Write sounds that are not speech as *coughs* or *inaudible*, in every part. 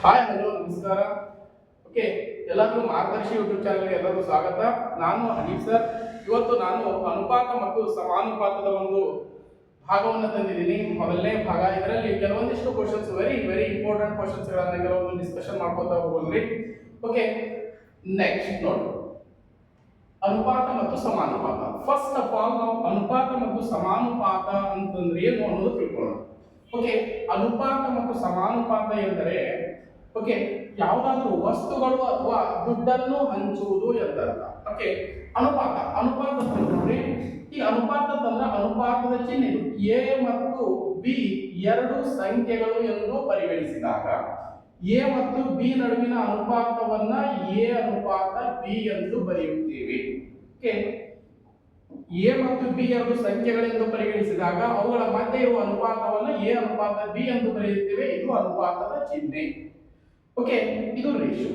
Hi hello ನಮಸ್ಕಾರ. Okay ಎಲ್ಲರಿಗೂ ಮಾರ್ಗದರ್ಶಿ ಯೂಟ್ಯೂಬ್ ಚಾನಲ್ಗೆ ಎಲ್ಲರಿಗೂ ಸ್ವಾಗತ. ನಾನು ಅನೀಪ್ ಸರ್. ಇವತ್ತು ನಾನು ಅನುಪಾತ ಮತ್ತು ಸಮಾನುಪಾತದ ಒಂದು ಭಾಗವನ್ನು ತಂದಿದ್ದೀನಿ. ಮೊದಲನೇ ಭಾಗ. ಇದರಲ್ಲಿ ಕೆಲವೊಂದಿಷ್ಟು ಕ್ವಶನ್ಸ್ ವೆರಿ ವೆರಿ ಇಂಪಾರ್ಟೆಂಟ್ ಕ್ವಶನ್ಸ್ಗಳನ್ನ ಕೆಲವೊಂದು ಡಿಸ್ಕಷನ್ ಮಾಡ್ಕೋತಾ ಹೋಗೋಣ್ರಿ ಓಕೆ ನೆಕ್ಸ್ಟ್ ನೋಡಿ. ಅನುಪಾತ ಮತ್ತು ಸಮಾನುಪಾತ. ಫಸ್ಟ್ ಆಫ್ ಆಲ್ ನಾವು ಅನುಪಾತ ಮತ್ತು ಸಮಾನುಪಾತ ಅಂತಂದ್ರೆ ಏನು ಅನ್ನೋದು ತಿಳ್ಕೊಳ್ಳೋಣ. ಓಕೆ ಅನುಪಾತ ಮತ್ತು ಸಮಾನುಪಾತ ಎಂದರೆ ಓಕೆ ಯಾವುದಾದ್ರೂ ವಸ್ತುಗಳು ಅಥವಾ ದುಡ್ಡನ್ನು ಹಂಚುವುದು ಎಂದರ್ಥ. ಓಕೆ ಅನುಪಾತ. ಅನುಪಾತ ನೋಡ್ರಿ ಈ ಅನುಪಾತ ತಂದ್ರೆ ಅನುಪಾತದ ಚಿಹ್ನೆ ಎ ಮತ್ತು ಬಿ ಎರಡು ಸಂಖ್ಯೆಗಳು ಎಂದು ಪರಿಗಣಿಸಿದಾಗ ಎ ಮತ್ತು ಬಿ ನಡುವಿನ ಅನುಪಾತವನ್ನ ಎ ಅನುಪಾತ ಬಿ ಎಂದು ಬರೆಯುತ್ತೇವೆ. ಓಕೆ ಎ ಮತ್ತು ಬಿ ಎರಡು ಸಂಖ್ಯೆಗಳೆಂದು ಪರಿಗಣಿಸಿದಾಗ ಅವುಗಳ ಮಧ್ಯೆ ಇರುವ ಅನುಪಾತವನ್ನು ಎ ಅನುಪಾತ ಬಿ ಎಂದು ಬರೆಯುತ್ತೇವೆ. ಇದು ಅನುಪಾತದ ಚಿಹ್ನೆ. ಓಕೆ ಇದು ರೇಷಿಯೋ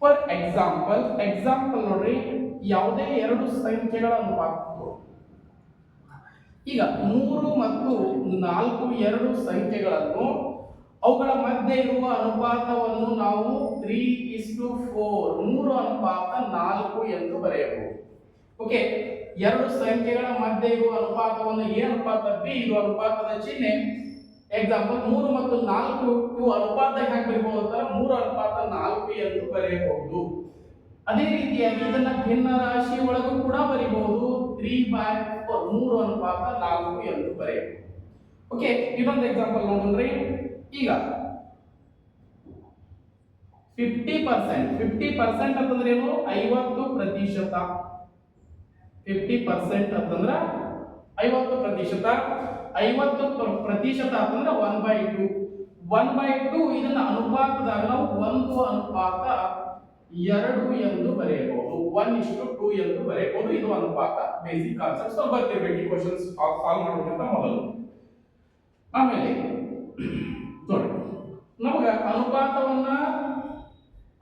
ಫಾರ್ ಎಕ್ಸಾಂಪಲ್ ಎಕ್ಸಾಂಪಲ್ ನೋಡ್ರಿ ಯಾವುದೇ ಎರಡು ಸಂಖ್ಯೆಗಳ ಅನುಪಾತ ಈಗ ಮೂರು ಮತ್ತು ನಾಲ್ಕು ಎರಡು ಸಂಖ್ಯೆಗಳನ್ನು, ಅವುಗಳ ಮಧ್ಯೆ ಇರುವ ಅನುಪಾತವನ್ನು ನಾವು ತ್ರೀ ಇಸ್ಟು ಫೋರ್ ಮೂರು ಅನುಪಾತ ನಾಲ್ಕು ಎಂದು ಬರೆಯಬಹುದು. ಓಕೆ ಎರಡು ಸಂಖ್ಯೆಗಳ ಮಧ್ಯೆ ಇರುವ ಅನುಪಾತವನ್ನು ಎ ಅನುಪಾತ ಬಿ? ಇದು ಅನುಪಾತದ ಚಿಹ್ನೆ. ಎಕ್ಸಾಂಪಲ್ ಮೂರು ಮತ್ತು ನಾಲ್ಕು ಇವು ಅನುಪಾತ ಹೇಗೆ ಬರೀಬಹುದು ಅಂತಾರೆ ಮೂರು ಅನುಪಾತ ನಾಲ್ಕು ಎಂದು ಬರೆಯಬಹುದು. ಅದೇ ರೀತಿಯಾಗಿ ಇದನ್ನ ಭಿನ್ನ ರಾಶಿ ಒಳಗೂ ಕೂಡ ಬರೀಬಹುದು. ತ್ರೀ ಬೈ ಮೂರು ಅನುಪಾತ ನಾಲ್ಕು ಎಂದು ಬರೆಯಬಹುದು. ಓಕೆ ಇನ್ನೊಂದು ಎಕ್ಸಾಂಪಲ್ ನೋಡಿದ್ರೆ, ಈಗ ಫಿಫ್ಟಿ ಪರ್ಸೆಂಟ್ ಫಿಫ್ಟಿ ಪರ್ಸೆಂಟ್ ಅಂತಂದ್ರೆ ಏನು? ಐವತ್ತು ಪ್ರತಿಶತ. ಫಿಫ್ಟಿ ಪರ್ಸೆಂಟ್ ಅಂತಂದ್ರ ಐವತ್ತು ಪ್ರತಿಶತ. ಐವತ್ತು ಪ್ರ- ಪ್ರತಿಶತ ಅಂತಂದ್ರೆ one by two one by two ಇದನ್ನ ಅನುಪಾತದಾಗ ನಾವು ಒಂದು ಅನುಪಾತ ಎರಡು ಎಂದು ಬರೆಯಬಹುದು. ಒನ್ ಇಷ್ಟು ಟೂ ಎಂದು ಬರೆಯಬಹುದು. ಇದು ಅನುಪಾತ. ಬೇಸಿಕ್ ಕಾನ್ಸೆಪ್ಟ್ ಸ್ವಲ್ಪ ಬರ್ತಿರ್ಬೇಕು. ಈ ಕ್ವಶನ್ಸ್ ಸಾಲ್ವ್ ಮಾಡೋದಕ್ಕಿಂತ ಮೊದಲು. ಆಮೇಲೆ, ನೋಡಿ. ನಮಗ ಅನುಪಾತವನ್ನ,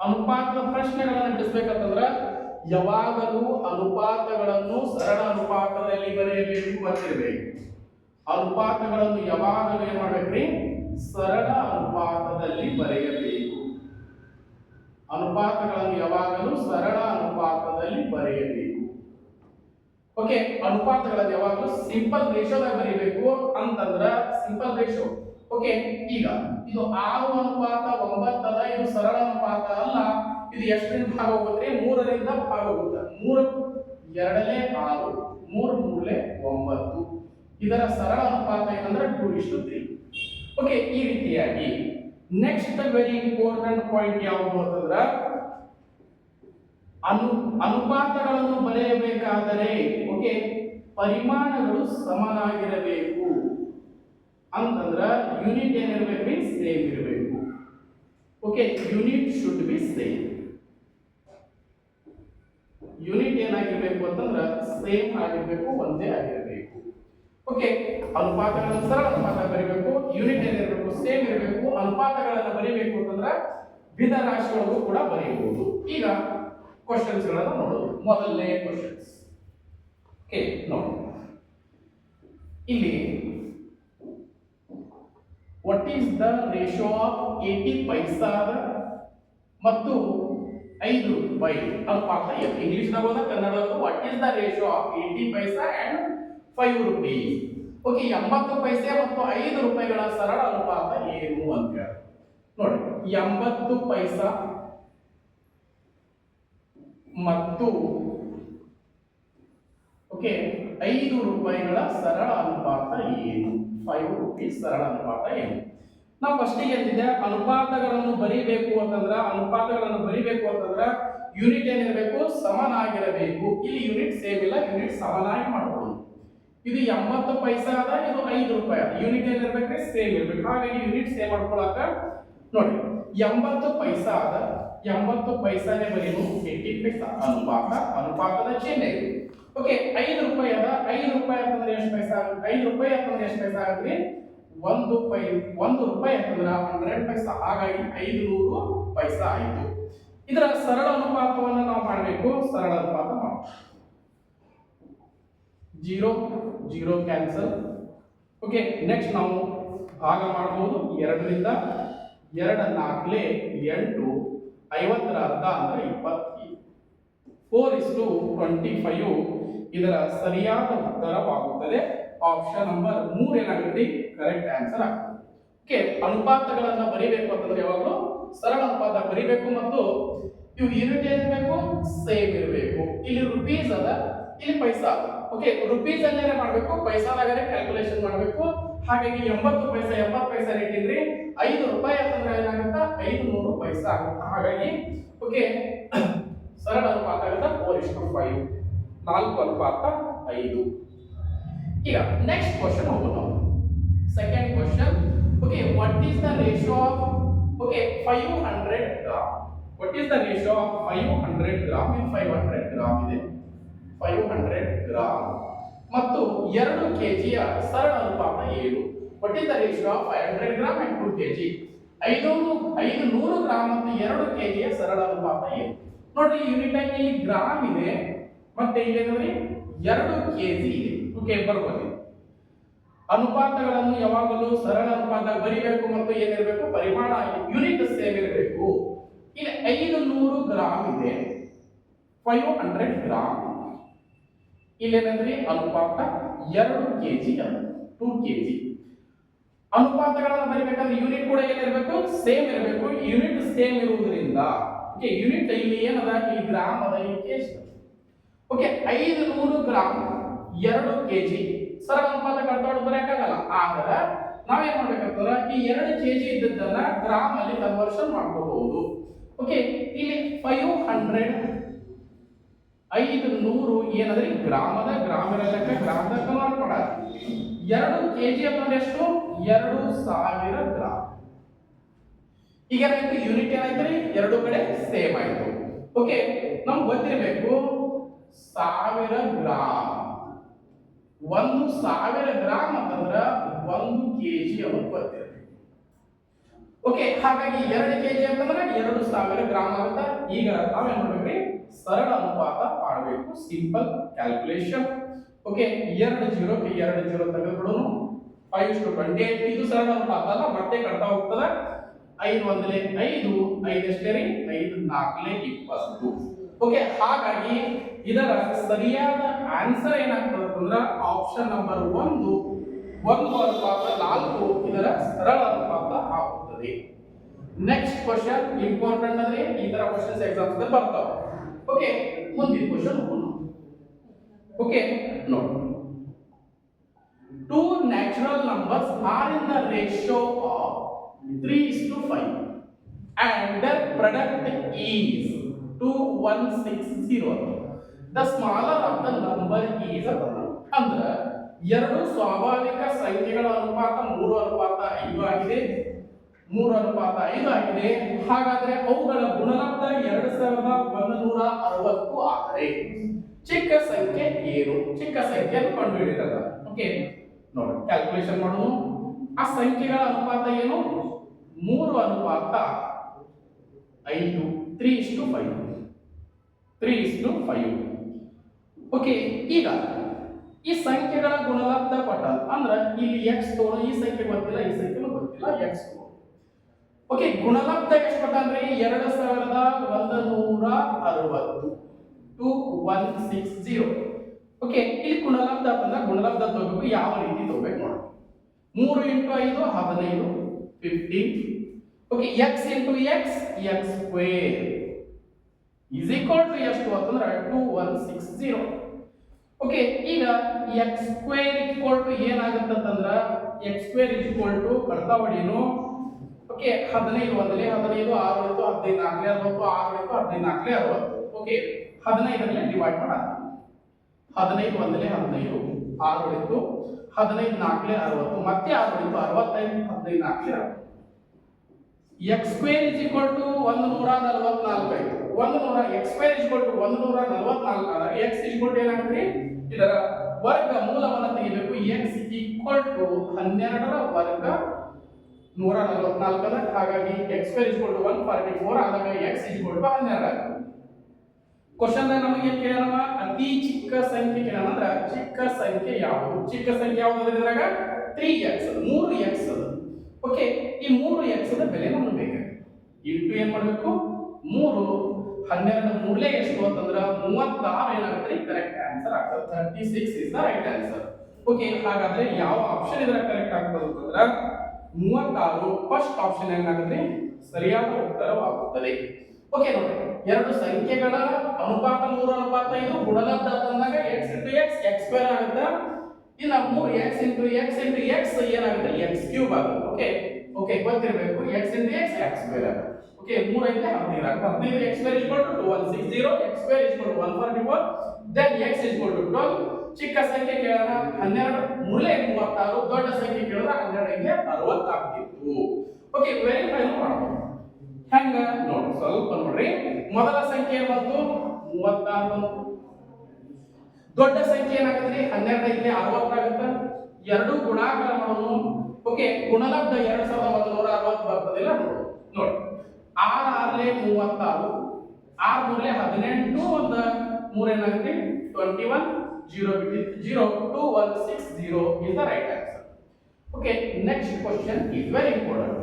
ಅನುಪಾತದ ಪ್ರಶ್ನೆಗಳನ್ನು ಬಿಡಿಸ್ಬೇಕಂತಂದ್ರ ಯಾವಾಗಲೂ ಅನುಪಾತಗಳನ್ನು ಸರಳ ಅನುಪಾತದಲ್ಲಿ ಬರೆಯಬೇಕು ಗೊತ್ತಿರಬೇಕು ಅನುಪಾತಗಳನ್ನು ಯಾವಾಗಲೂ ಏನ್ ಮಾಡ್ಬೇಕ್ರಿ? ಸರಳ ಅನುಪಾತದಲ್ಲಿ ಬರೆಯಬೇಕು. ಅನುಪಾತಗಳನ್ನು ಯಾವಾಗಲೂ ಸರಳ ಅನುಪಾತದಲ್ಲಿ ಬರೆಯಬೇಕು. ಓಕೆ ಅನುಪಾತಗಳನ್ನು ಯಾವಾಗಲೂ ಸಿಂಪಲ್ ರೇಷೋದಾಗ ಬರೀಬೇಕು ಅಂತಂದ್ರ ಸಿಂಪಲ್ ರೇಷೋ ಓಕೆ ಈಗ ಇದು ಆರು ಅನುಪಾತ ಒಂಬತ್ತದ ಇದು ಸರಳ ಅನುಪಾತ ಅಲ್ಲ, ಇದು ಎಷ್ಟರಿಂದ ಭಾಗ ಹೋಗುತ್ತೆ? ಮೂರರಿಂದ ಭಾಗ ಹೋಗುತ್ತೆ. ಮೂರು, ಎರಡನೇ ಆರು, ಮೂರು ಮೂರಲೆ ಒಂಬತ್ತು. ಇದರ ಸರಳ ಅನುಪಾತ ಏನಂದ್ರೆ ಟೂ ಇಷ್ಟು ತ್ರೀ ಓಕೆ ಈ ರೀತಿಯಾಗಿ. ನೆಕ್ಸ್ಟ್ ವೆರಿ ಇಂಪಾರ್ಟೆಂಟ್ ಪಾಯಿಂಟ್ ಯಾವುದು ಅಂತಂದ್ರ, ಅನು, ಅನುಪಾತಗಳನ್ನು ಬರೆಯಬೇಕಾದರೆ ಓಕೆ ಪರಿಮಾಣಗಳು ಸಮನಾಗಿರಬೇಕು. ಅಂತಂದ್ರ ಯೂನಿಟ್ ಏನಿರ್ಬೇಕ್ರಿ ಸೇಮ್ ಇರಬೇಕು. Okay unit should be same unit ಏನಾಗಿರ್ಬೇಕು ಅಂತಂದ್ರೆ ಸೇಮ್ ಆಗಿರಬೇಕು, ಒಂದೇ ಆಗಿರಬೇಕು. ಓಕೆ ಅನುಪಾತಗಳನ್ನು ಸರಳ ಅನುಪಾತ ಬರಿಬೇಕು ಯೂನಿಟ್ ಏನಿರಬೇಕು ಸೇಮ್ ಇರಬೇಕು, ಅನುಪಾತಗಳನ್ನು ಬರಿಬೇಕು ಅಂತಂದ್ರೆ ಭಿನ್ನ ರಾಶಿಗಳಿಗೂ ಕೂಡ ಬರೀಬಹುದು ಈಗ ಕ್ವಶನ್ಸ್ಗಳನ್ನು ನೋಡೋದು. ಮೊದಲನೇ ಕ್ವಶನ್ಸ್ ಓಕೆ ನೋಡಿ ಇಲ್ಲಿ what is the ratio of eighty ಪೈಸಾದ ಮತ್ತು ಐದು ರೂಪಾಯಿ ಅನುಪಾತ ಇಂಗ್ಲಿಷ್ ಇಂಗ್ಲಿಷ್ನಾಗ ಹೋದ ಕನ್ನಡದಾಗ what is the ratio of eighty paisa and five rupees okay ಎಂಬತ್ತು ಪೈಸೆ ಮತ್ತು ಐದು ರೂಪಾಯಿಗಳ ಸರಳ ಅನುಪಾತ ಏನು ಅಂತ ಹೇಳಿ. ನೋಡಿ, ಎಂಬತ್ತು ಪೈಸ ಮತ್ತು ಓಕೆ ಐದು ರೂಪಾಯಿಗಳ ಸರಳ ಅನುಪಾತ ಏನು? ಫೈವ್ ರುಪೀಸ್ ಸರಳ ಅನುಪಾತ ಏನು? ನಾವು ಫಸ್ಟಿಗೆ ಏನಿದೆ ಅನುಪಾತಗಳನ್ನು ಬರೀಬೇಕು ಅಂತಂದ್ರೆ, ಅನುಪಾತಗಳನ್ನು ಬರೀಬೇಕು ಅಂತಂದ್ರೆ ಯೂನಿಟ್ ಏನಿರಬೇಕು? ಸಮನಾಗಿರಬೇಕು. ಇಲ್ಲಿ ಯೂನಿಟ್ ಸೇಮ್ ಇಲ್ಲ ಯೂನಿಟ್ ಸಮನಾಗಿ ಮಾಡಬಹುದು ಇದು ಎಂಬತ್ತು ಪೈಸಾ ಅದ ಇದು ಐದು ರೂಪಾಯಿ ಅದ ಯೂನಿಟ್ ಏನಿರ್ಬೇಕ್ರಿ ಸೇಮ್ ಇರ್ಬೇಕು. ಹಾಗಾಗಿ ಯೂನಿಟ್ ಸೇಮ್ ಮಾಡ್ಕೊಳಕ ನೋಡಿ. ಎಂಬತ್ತು ಪೈಸಾ ಅದ ಎಂಬತ್ತು ಪೈಸಾನೇ ಬರೀನು ಏಟಿ ಪೈಸಾ ಅನುಪಾತ, ಅನುಪಾತದ ಚಿಹ್ನೆ ಓಕೆ ಐದು ರೂಪಾಯಿ ಅದ ಐದು ರೂಪಾಯಿ ಅಂತಂದ್ರೆ ಎಷ್ಟು ಪೈಸಾ ಆಗುತ್ತೆ? ಐದು ರೂಪಾಯಿ ಅಂತಂದ್ರೆ ಎಷ್ಟು ಪೈಸಾ ಆಗುತ್ತೆ? ಒಂದು ಪೈ, ಒಂದು ರೂಪಾಯಿ ಅಂತಂದ್ರೆ ಹಂಡ್ರೆಡ್ ಪೈಸಾ. ಹಾಗಾಗಿ ಐದು ನೂರು ಪೈಸಾ ಆಯಿತು. ಇದರ ಸರಳ ಅನುಪಾತವನ್ನು ನಾವು ಮಾಡಬೇಕು. ಸರಳ ಅನುಪಾತ ಮಾಡೋಣ zero zero cancel okay next ನಾವು ಭಾಗ ಮಾಡಬಹುದು ಎರಡರಿಂದ ಎರಡು ನಾಲ್ಕಲೇ ಎಂಟು ಐವತ್ತರ ಅರ್ಧ ಅಂದರೆ ಇಪ್ಪತ್ತೈದು four is to twenty five ಇದರ ಸರಿಯಾದ ಉತ್ತರವಾಗುತ್ತದೆ. ಆಪ್ಷನ್ ನಂಬರ್ ಮೂರು ಏನಾಗುತ್ತೆ ಕರೆಕ್ಟ್ ಆನ್ಸರ್ ಆಗ್ತದೆ. ಓಕೆ ಅನುಪಾತಗಳನ್ನ ಬರಿಬೇಕು ಅಂತಂದ್ರೆ ಯಾವಾಗಲೂ ಸರಳ ಅನುಪಾತ ಬರಿಬೇಕು ಮತ್ತು ಇವು ಯೂನಿಟ್ ಬೇಕು, ಸೇಮ್ ಇರಬೇಕು. ಇಲ್ಲಿ ರುಪೀಸ್ ಅದ ಇಲ್ಲಿ ಪೈಸಾ. ಓಕೆ ರುಪೀಸ್ ಅಲ್ಲೇ ಮಾಡಬೇಕು ಪೈಸಾದಾಗರೆ ಕ್ಯಾಲ್ಕುಲೇಷನ್ ಮಾಡಬೇಕು. ಹಾಗಾಗಿ ಎಂಬತ್ತು ಪೈಸಾ ಎಂಬತ್ತು ಪೈಸಾ ರೇಟ್ ಇದ್ರಿ ಐದು ರೂಪಾಯಿ ಅಂತಂದ್ರೆ ಏನಾಗುತ್ತೆ? ಐದು ನೂರು ಪೈಸಾ ಆಗುತ್ತೆ? ಹಾಗಾಗಿ ಓಕೆ *coughs* ಸರಳ ಅನುಪಾತ ಆಗುತ್ತೆ ಫೋರ್ ಇಷ್ಟು ಫೈವ್ ನಾಲ್ಕು ಅನುಪಾತ ಐದು. ಈಗ ನೆಕ್ಸ್ಟ್ ಕ್ವಶನ್ ಹೋಗೋಣ. Second question okay what is the ratio of okay five hundred gram what is the ratio of five hundred gram in five hundred gram ಇದೆ? ಫೈವ್ ಹಂಡ್ರೆಡ್ ಗ್ರಾಮ್ ಮತ್ತು ಎರಡು ಕೆಜಿಯ ಸರಳ ಅನುಪಾತ ಏನು what is the ratio of five hundred gram and two KG ಐನೂರು ಐದು ನೂರು ಗ್ರಾಮ್ ಮತ್ತು ಎರಡು ಕೆಜಿಯ ಸರಳ ಅನುಪಾತ ಏನು ನೋಡ್ರಿ ಯೂನಿಟ್ ಆಗಿ ಇಲ್ಲಿ ಗ್ರಾಮ್ ಇದೆ. ಮತ್ತೆ ಇಲ್ಲಿ ನೋಡಿ ಎರಡು ಕೆಜಿ ಇದೆ. ಓಕೆ ಬರ್ಬೋದು. ಅನುಪಾತಗಳನ್ನು ಯಾವಾಗಲೂ ಸರಳ ಅನುಪಾತ ಬರಿಬೇಕು ಮತ್ತು ಏನಿರಬೇಕು? ಪರಿಮಾಣ ಯೂನಿಟ್ ಸೇಮ್ ಇರಬೇಕು. ಇಲ್ಲಿ ಐದು ನೂರು ಗ್ರಾಮ್ ಇದೆ. ಫೈವ್ ಹಂಡ್ರೆಡ್ ಗ್ರಾಮ್ ಇಲ್ಲೇನಂದ್ರೆ ಅನುಪಾತ ಎರಡು ಕೆಜಿ ಟೂ ಕೆಜಿ. ಅನುಪಾತಗಳನ್ನು ಬರಿಬೇಕಾದ್ರೆ ಯೂನಿಟ್ ಕೂಡ ಏನಿರಬೇಕು? ಸೇಮ್ ಇರಬೇಕು. ಯೂನಿಟ್ ಸೇಮ್ ಇರುವುದರಿಂದ ಓಕೆ ಯೂನಿಟ್ ಇಲ್ಲಿ ಏನದ? ಈ ಗ್ರಾಮ್ ಅದ, ಈ ಕೆಜಿ ಓಕೆ ಐದು ನೂರು ಗ್ರಾಮ್ ಎರಡು ಕೆಜಿ. ಸರಳ ಅನುಪಾತ ಕಂಟ್ರೋಲ್ ಬರೆಯಕ್ಕಾಗಲ್ಲ. ಆದ್ರೆ ನಾವೇನ್ ಮಾಡ್ಬೇಕಂತಂದ್ರೆ ಈ ಎರಡು ಕೆಜಿ ಇದ್ದದ್ದನ್ನ ಗ್ರಾಮ್ ಅಲ್ಲಿ ಕನ್ವರ್ಷನ್ ಮಾಡ್ಕೋಬಹುದು. ಓಕೆ ಇಲ್ಲಿ ಫೈವ್ ಹಂಡ್ರೆಡ್ ಐದು ನೂರು ಏನಂದ್ರೆ ಗ್ರಾಮದ ಗ್ರಾಮದ ಲೆಕ್ಕ ಗ್ರಾಮದ ಮಾಡ ಎರಡು ಕೆಜಿ ಅಂತಂದ್ರೆ ಎಷ್ಟು? ಎರಡು ಸಾವಿರ ಗ್ರಾಮ್ ಈಗ ಏನಾಯ್ತು ಯೂನಿಟ್ ಏನಾಯ್ತು ಎರಡು ಕಡೆ ಸೇಮ್ ಆಯ್ತು. ಓಕೆ ನಮ್ಗೆ ಗೊತ್ತಿರಬೇಕು, ಸಾವಿರ ಗ್ರಾಮ್ ಒಂದು ಸಾವಿರ ಗ್ರಾಮ್ ಅಂತಂದ್ರ ಒಂದು ಕೆಜಿ ಜಿ ಗೊತ್ತಿರಬೇಕು. ಓಕೆ ಹಾಗಾಗಿ ಎರಡು ಕೆ ಜಿ ಅಂತಂದ್ರೆ ಎರಡು ಸಾವಿರ ಗ್ರಾಮ್ ಆಗುತ್ತೆ? ಈಗ ನಾವೇನ್ ಮಾಡ್ಬೇಕ್ರಿ ಸರಳ ಅನುಪಾತ ಮಾಡಬೇಕು. ಸಿಂಪಲ್ ಕ್ಯಾಲ್ಕುಲೇಷನ್ ಓಕೆ ಎರಡು ಜೀರೋಕ್ಕೆ ಎರಡು ಜೀರೋ ತೆಗೆದುಬಿಡೋನು ಫೈವ್ ಟು ಟ್ವೆಂಟಿ ಏಟ್ ಇದು ಸರಳ ಅನುಪಾತ ಅಲ್ಲ, ಮತ್ತೆ ಕಟ್ತಾ ಹೋಗ್ತದೆ. ಐದು ಒಂದಲೇ ಐದು ಐದಷ್ಟೇ ರೀ? ಐದು ನಾಲ್ಕಲೇ ಇಪ್ಪತ್ತು. ಓಕೆ ಹಾಗಾಗಿ ಇದರ ಸರಿಯಾದ ಆನ್ಸರ್ ಏನಾಗ್ತದೆ ಅಂದ್ರೆ ಆಪ್ಷನ್ ನಂಬರ್ ಒಂದು ಒಂದು ಅನುಪಾತ, ನಾಲ್ಕು ಇದರ ಸರಳ ಅನುಪಾತ ಆಗುತ್ತದೆ. ನೆಕ್ಸ್ಟ್ ಕ್ವಶನ್ ಇಂಪಾರ್ಟೆಂಟ್ ಅಂದ್ರೆ ಈ ತರ ಕ್ವಶನ್ಸ್ ಎಕ್ಸಾಮ್ಸ್ ಬರ್ತಾವೆ. ಓಕೆ ಮುಂದಿನ ಕ್ವಶನ್ ಹೋಗೋಣ ಓಕೆ ನೋಡಿ two natural numbers are in the ratio of 3 is to 5 and their product is 2160 the smaller of the number is ಅಂದ್ರೆ ಎರಡು ಸ್ವಾಭಾವಿಕ ಸಂಖ್ಯೆಗಳ ಅನುಪಾತ ಮೂರು ಅನುಪಾತ ಐದು ಆಗಿದೆ. ಮೂರು ಅನುಪಾತ ಐದು ಆಗಿದೆ. ಹಾಗಾದ್ರೆ ಅವುಗಳ ಗುಣಲಬ್ಧ ಒಂದು ನೂರ ಅರವತ್ತು ಆದರೆ ಚಿಕ್ಕ ಸಂಖ್ಯೆ ಏನು? ಚಿಕ್ಕ ಸಂಖ್ಯೆಯನ್ನು ಕಂಡುಹಿಡಿದಾಗ ಓಕೆ ನೋಡಿ ಕ್ಯಾಲ್ಕುಲೇಷನ್ ಮಾಡೋದು ಆ ಸಂಖ್ಯೆಗಳ ಅನುಪಾತ ಏನು? ಮೂರು ಅನುಪಾತ ಐದು ತ್ರೀ ಇಷ್ಟು ಫೈವ್ ತ್ರೀ ಇಷ್ಟು ಫೈವ್ ಓಕೆ ಈಗ ಈ ಸಂಖ್ಯೆಗಳ ಗುಣಲಬ್ಧ ಪಟ ಅಂದ್ರೆ ಇಲ್ಲಿ ಎಕ್ಸ್ ತೋಣ ಈ ಸಂಖ್ಯೆ ಗೊತ್ತಿಲ್ಲ, ಈ ಸಂಖ್ಯೆ ಗೊತ್ತಿಲ್ಲ ಎಕ್ಸ್ ಓಕೆ ಗುಣಲಬ್ಧ ಎಷ್ಟು ಕೊಟ್ಟಂದ್ರೆ? ಎರಡು ಸಾವಿರದ ಒಂದು ನೂರ ಅರವತ್ತು. Two one six zero. Okay ಇಲ್ಲಿ ಗುಣಲಬ್ಧ ಅಂತಂದ್ರೆ ಗುಣಲಬ್ಧ ತಗೋಬೇಕು, ಯಾವ ರೀತಿ ತಗೋಬೇಕು ನೋಡಿ ಮೂರು ಇಂಟು ಐದು, ಹದಿನೈದು fifteen okay X into X X square is equal to ಎಷ್ಟು ಅಂತಂದ್ರೆ two one six zero. Okay ಈಗ ಎಕ್ಸ್ ಸ್ಕ್ವೇರ್ ಈಕ್ವಲ್ ಟು ಏನಾಗುತ್ತೆ ಎಕ್ಸ್ ಸ್ಕ್ವೇರ್ ಈಕ್ವಲ್ ಟು ಕರ್ತಾವಳಿನು ಓಕೆ ಹದಿನೈದು ಒಂದಲೇ ಹದಿನೈದು ಆರು ಇತ್ತು ಹದಿನೈದು ನಾಲ್ಕನೇ ಅರವತ್ತು ಆರು ಇತ್ತು ಹದಿನೈದು ನಾಲ್ಕನೇ ಅರವತ್ತು. ಓಕೆ ಹದಿನೈದರಲ್ಲಿ ಡಿವೈಡ್ ಮಾಡೋಣ. ಹದಿನೈದು ಒಂದಲೇ ಹದಿನೈದು ಆರು ಇತ್ತು ಹದಿನೈದು ನಾಲ್ಕಲೇ ಅರವತ್ತು. ಮತ್ತೆ ಆರು ಇತ್ತು ಅರವತ್ತೈದು ಹದಿನೈದು ನಾಲ್ಕಲೇ ಅರವತ್ತು. X square is equal to ಒಂದು ನೂರ ನಲವತ್ನಾಲ್ಕು ಆಯಿತು ಒಂದು ನೂರ ಎಕ್ಸ್ ಸ್ಕ್ವೇರ್ ಇಸ್ ಟು ಒಂದು ನೂರ ನಲವತ್ನಾಲ್ಕು ಎಕ್ಸ್ ಈಕ್ವಲ್ ಟು ಏನಾಗುತ್ತೆ ಇದರ ವರ್ಗ ಮೂಲವನ್ನು ತೆಗಿಬೇಕು. ಎಕ್ಸ್ ಈಕ್ವಲ್ ಟು ಹನ್ನೆರಡರ ವರ್ಗ ನೂರ ನಲವತ್ನಾಲ್ಕು ಅದ ಹಾಗಾಗಿ X square is to one forty four ಆದಾಗ ಎಕ್ಸ್ ಇಸ್ ಟು ಹನ್ನೆರಡು ಕ್ವಶನ್ ನಮಗೆ ಕೇಳೋಣ, ಅತಿ ಚಿಕ್ಕ ಸಂಖ್ಯೆ ಕೇಳೋಣ ಚಿಕ್ಕ ಸಂಖ್ಯೆ ಯಾವುದು? ಚಿಕ್ಕ ಸಂಖ್ಯೆ ಯಾವುದು ಇದ್ರಾಗ? ತ್ರೀ ಎಕ್ಸ್ ಮೂರು ಎಕ್ಸ್ ಅದು ಓಕೆ ಈ ಮೂರು ಎಕ್ಸ್ ಬೆಲೆ ನಮಗೆ ಬೇಕು ಇಂಟು ಏನು ಮಾಡಬೇಕು? ಮೂರು. ಹನ್ನೆರಡು ಮೂರಲೇ ಎಷ್ಟು ಅಂತಂದ್ರ ಮೂವತ್ತಾರು ಏನಾಗುತ್ತೆ? ಕರೆಕ್ಟ್ ಆನ್ಸರ್ ಆಗ್ತದೆ. Thirty six is the right answer okay ಹಾಗಾದ್ರೆ ಯಾವ ಆಪ್ಷನ್ ಇದ್ರ ಕರೆಕ್ಟ್ ಆಗ್ತದೆ ಅಂತಂದ್ರ ಮೂವತ್ತಾರು ಫಸ್ಟ್ ಆಪ್ಷನ್ ಏನಾಗುತ್ತೆ ಸರಿಯಾದ ಉತ್ತರವಾಗುತ್ತದೆ. ಓಕೆ ನೋಡಿ ಎರಡು ಸಂಖ್ಯೆಗಳ ಅನುಪಾತ ಮೂರು, ಅನುಪಾತ ಇದು ಗುಣಲಬ್ಧ ತಂದಾಗ x into x x square ಆಗುತ್ತೆ? ಇಲ್ಲ, ಮೂರು x into x into x ಏನಾಗುತ್ತೆ? ಎಕ್ಸ್ ಕ್ಯೂಬ್ ಆಗುತ್ತೆ. ಓಕೆ ಓಕೆ ಗೊತ್ತಿರಬೇಕು. X into x x square ಆಗುತ್ತೆ. ಓಕೆ 3 ಐತೆ, ಹದಿನೈದು ಆಗುತ್ತೆ ಹದಿನೈದು x square is equal to one six zero x square to one forty four then x is equal to twelve ಚಿಕ್ಕ ಸಂಖ್ಯೆ ಕೇಳೋಣ. ಹನ್ನೆರಡು ಮೂರಲೇ ಮೂವತ್ತಾರು, ದೊಡ್ಡ ಸಂಖ್ಯೆ ಕೇಳಿದ್ರೆ ಹನ್ನೆರಡಕ್ಕೆ ಅರವತ್ತಾಗ್ತಿತ್ತು. ಓಕೆ ವೆರಿಫೈ ಮಾಡಬಹುದು ಹೆಂಗ? ನೋಡಿ, ಸ್ವಲ್ಪ ನೋಡ್ರಿ. ಮೊದಲ ಸಂಖ್ಯೆ ಬಂತು ಮೂವತ್ತಾರು. ಬಂತು ದೊಡ್ಡ ಸಂಖ್ಯೆ ಏನಾಗತ್ರಿ ಹನ್ನೆರಡು ಇಲ್ಲಿ ಆಗುತ್ತೆ ಎರಡು ಗುಣಾಕಾರ ಮಾಡೋನು ಓಕೆ ಗುಣಲಬ್ಧ ಎರಡ್ ಸಾವಿರದ ಒಂದು ನೂರ ಅರವತ್ತು ಬರ್ತದಿಲ್ಲ ನೋಡು. ನೋಡಿ ಆರ್ ಆರ್ಲೆ ಮೂವತ್ತಾರು ಆರ್ ಮೂರ್ಲೆ ಹದಿನೆಂಟು ಒಂದು ಮೂರೇನಾಗುತ್ತೆ ಟ್ವೆಂಟಿ ಒನ್ ಜೀರೋ ಬಿಟ್ಟು zero two one six zero is the right answer okay next question is very important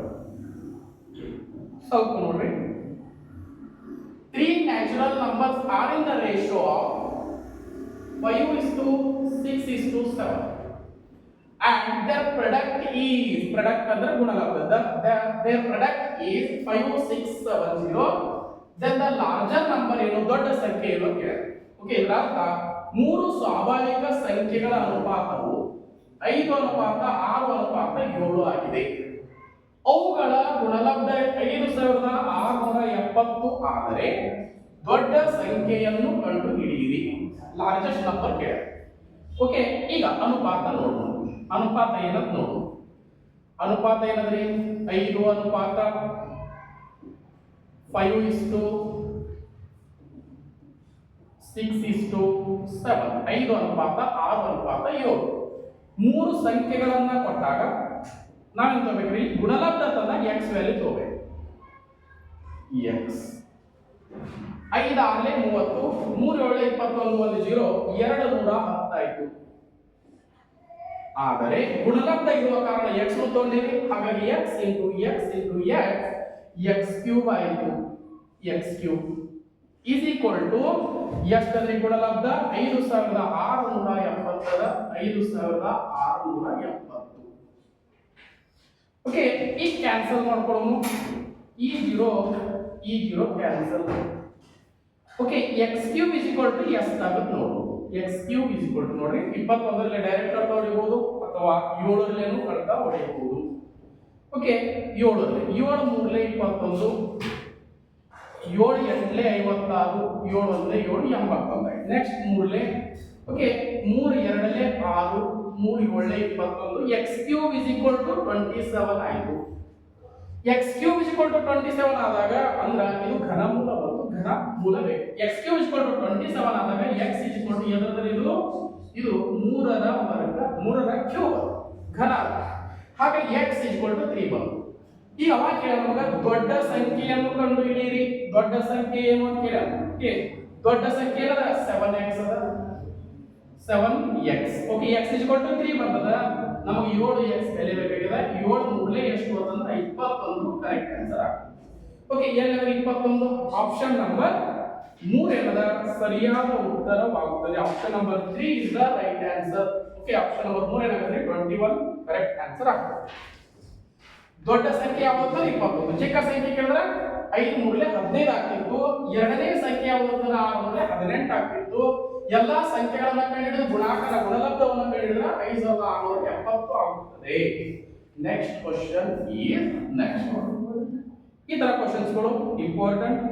ಸ್ವಲ್ಪ ನೋಡ್ರಿ. Three natural numbers are in the ratio of 5 is to 6 is to 7 and their product is product ಅಂದ್ರೆ ಗುಣಲಬ್ಧ. Their, their product is 5670 then the larger number ಏನು? ದೊಡ್ಡ ಸಂಖ್ಯೆ ಏನು ಕೇಳ okay ಇದರ ಅರ್ಥ ಮೂರು ಸ್ವಾಭಾವಿಕ ಸಂಖ್ಯೆಗಳ ಅನುಪಾತವು ಐದು ಅನುಪಾತ, ಆರು ಅನುಪಾತ, ಏಳು ಆಗಿದೆ. ಅವುಗಳ ಗುಣಲಬ್ಧ ಐದು ಸಾವಿರದ ಆರುನೂರ ಎಪ್ಪತ್ತು ಆದರೆ ದೊಡ್ಡ ಸಂಖ್ಯೆಯನ್ನು ಕಂಡು ಹಿಡಿಯಿರಿ ಲಾರ್ಜೆಸ್ಟ್ ನಂಬರ್ ಕೇಳ. ಓಕೆ ಈಗ ಅನುಪಾತ ನೋಡೋಣ. ಅನುಪಾತ ಏನಂತ ನೋಡು. ಅನುಪಾತ ಏನದ್ರಿ? ಐದು ಅನುಪಾತ five is to six is to seven ಐದು ಅನುಪಾತ, ಆರು ಅನುಪಾತ, ಏಳು. ಮೂರು ಸಂಖ್ಯೆಗಳನ್ನ ಕೊಟ್ಟಾಗ ನಾವೇನ್ ತಗೋಬೇಕ್ರಿ? ಗುಣಲಬ್ಧ ತಂದಾಗ ಎಕ್ಸ್ ವ್ಯಾಲ್ಯೂ ತಗೋಬೇಕು. ಎಕ್ಸ್ ಐದು ಆರ್ಲೆ ಮೂವತ್ತು. ಮೂರು ಏಳು ಇಪ್ಪತ್ತೊಂದು ಒಂದು ಜೀರೋ. ಎರಡು ನೂರ ಹತ್ತಾಯ್ತು. ಆದರೆ ಗುಣಲಬ್ಧ ಇರುವ ಕಾರಣ ಎಕ್ಸ್ ತಗೊಂಡಿರಿ ಹಾಗಾಗಿ x into x into x x cube ಆಯಿತು x cube is equal to ಎಷ್ಟಂದ್ರೆ ಗುಣಲಬ್ಧ? ಐದು ಸಾವಿರದ ಆರುನೂರ ಎಪ್ಪತ್ತರ, ಐದು ಸಾವಿರದ ಆರುನೂರ ಎಪ್ಪತ್ತು. ಓಕೆ ಈ ಕ್ಯಾನ್ಸಲ್ ಮಾಡ್ಕೊಳ್ಳೋನು. ಈ ಜೀರೋ ಈ zero cancel okay x cube is equal to s ಆಗುತ್ತೆ ನೋಡು. X cube is equal to ನೋಡ್ರಿ, ಇಪ್ಪತ್ತೊಂದರಲ್ಲಿ ಡೈರೆಕ್ಟ್ ಅರ್ಥ ಹೊಡಿಬಹುದು ಅಥವಾ ಏಳರಲ್ಲೇನು ಅರ್ಥ ಹೊಡೆಯಬಹುದು ಓಕೆ ಏಳರಲ್ಲಿ, ಏಳು ಮೂರಲೆ ಇಪ್ಪತ್ತೊಂದು, ಏಳು ಎಂಟಲೆ ಐವತ್ತಾರು, ಏಳು ಅಂದರೆ ಏಳು ಎಂಬತ್ತೊಂದು. ನೆಕ್ಸ್ಟ್ ಮೂರಲೆ ಓಕೆ ಮೂರು ಎರಡಲೆ ಆರು, ಮೂರು ಏಳಲೆ ಇಪ್ಪತ್ತೊಂದು. X cube is equal to twenty seven ಆಯಿತು. X cube is equal to twenty seven ಆದಾಗ ಅಂದ್ರೆ ಇದು ಘನ ಮೂಲ ಬಂತು ಘನ ಮೂಲ ಬೇಕು ಎಕ್ಸ್ ಕ್ಯೂಬ್ ಇಸ್ಕೊಂಡು ಟ್ವೆಂಟಿ ಸೆವೆನ್ ಆದಾಗ ಎಕ್ಸ್ ಇಸ್ ಈಕ್ವಲ್ ಟು ಎದರಲ್ಲಿ ಇದು? ಇದು ಮೂರರ ವರ್ಗ, ಮೂರರ ಕ್ಯೂಬ್ ಘನ ಹಾಗೆ ಎಕ್ಸ್ ಇಸ್ ಈಕ್ವಲ್ ತ್ರೀ ಬಂತು ಈಗ ಅವಾಗ ಕೇಳ ನಮಗ ದೊಡ್ಡ ಸಂಖ್ಯೆಯನ್ನು ಕಂಡು ಹಿಡಿಯಿರಿ ದೊಡ್ಡ ಸಂಖ್ಯೆ ಏನು ಅಂತ ಕೇಳ ದೊಡ್ಡ ಸಂಖ್ಯೆ ಅದ ಸೆವೆನ್ ಎಕ್ಸ್ ಅದ. Seven x okay x is to three ಬಂದದ. ನಮಗೆ ಏಳು ಎಕ್ಸ್ ಬೆಲೆ ಬೇಕಾಗಿದೆ. ಏಳು ಮೂರಲೇ ಎಷ್ಟು ಅಂತಂದ್ರೆ ಇಪ್ಪತ್ತೊಂದು ಕರೆಕ್ಟ್ ಆನ್ಸರ್ ಆಗ್ತದೆ ಓಕೆ ಏನದ ಇಪ್ಪತ್ತೊಂದು? ಆಪ್ಷನ್ ನಂಬರ್ ಮೂರ್ ಏನದ ಸರಿಯಾದ ಉತ್ತರವಾಗುತ್ತದೆ. Option number three is the right answer okay option number ಮೂರ್ ಏನಾಗುತ್ತೆ ಟ್ವೆಂಟಿ ಒನ್ ಕರೆಕ್ಟ್ ಆನ್ಸರ್ ಆಗ್ತದೆ. ದೊಡ್ಡ ಸಂಖ್ಯೆ ಯಾವುದು ಇಪ್ಪತ್ತೊಂದು. ಚಿಕ್ಕ ಸಂಖ್ಯೆ ಕೇಳಿದ್ರೆ ಐದು ಮೂರಲೆ ಹದಿನೈದು ಆಗ್ತಿತ್ತು. ಎರಡನೇ ಸಂಖ್ಯೆ ಯಾವುದು ಅಂದ್ರೆ ಆರು ಮೂರಲೆ ಹದಿನೆಂಟು ಆಗ್ತಿತ್ತು. ಎಲ್ಲಾ ಸಂಖ್ಯೆಗಳನ್ನ ಕಂಡಿಡಿದು ಗುಣಾಕಾರ, ಗುಣಲಬ್ಧವನ್ನು ಕಂಡಿಡಿದ್ರೆ ಐದು ಸಾವಿರದ ಆರುನೂರ ಎಪ್ಪತ್ತು ಆಗುತ್ತದೆ. ನೆಕ್ಸ್ಟ್ ಕ್ವಶನ್ ಈಸ್ ನೆಕ್ಸ್ಟ್ ಈ ತರ ಕ್ವಶನ್ಸ್ಗಳು ಇಂಪಾರ್ಟೆಂಟ್